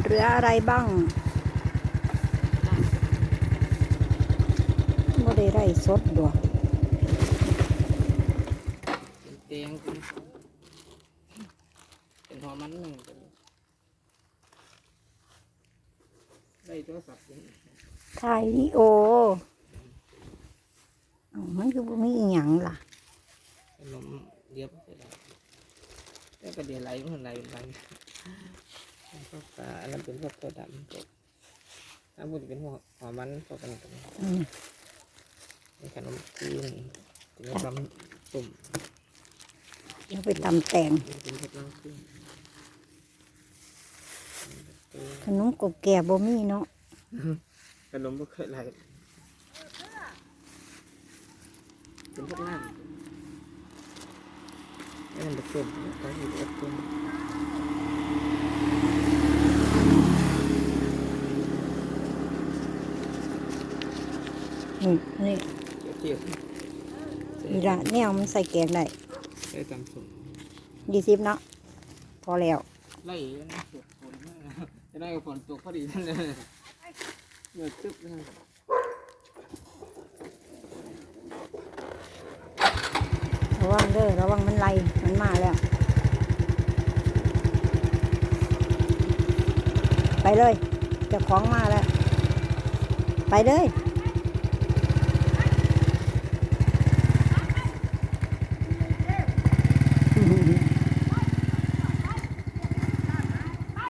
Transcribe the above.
เหลืออะไรบ้างบ่ได้ไร่สดดอกเป็นเตียงเป็นหัวมันหนึ่งได้โทรศัพท์เป็นถ่ายวิโอ้มันคือบ่มีอีหยังล่ะขนมเดียบแล้วก็เดี๋ยวไหลมันไหลไหลเป็น พวกปลาอันนั้นเป็นพวกตัวดำตัวถ้าพูดเป็นหัวหัวมันพวกกันกันอืม เป็นขนมจีนเป็นขนมตุ่มเอาไปตำแตงเป็นเพชรลังขึ้นขนมกบแก่บ่มีเนาะขนมบ่เคยไหลเป็นพวกล่างนี่มันเป็นตุ่มก็อยู่เป็นตุ่ม นี่นี่เกี่ยวนี่ละแนวมันใส่แกงได้ได้ตามสุ่มยี่สิบเนาะพอแล้วไล่นะตกฝนมากนะจะได้ฝนตกพอดีนั่นเลยเหนื่อยตึ๊บนะระวังเด้อระวังมันไล่มันมาแล้ว ไปเลยเจ้าของมาแล้ว ไปเลย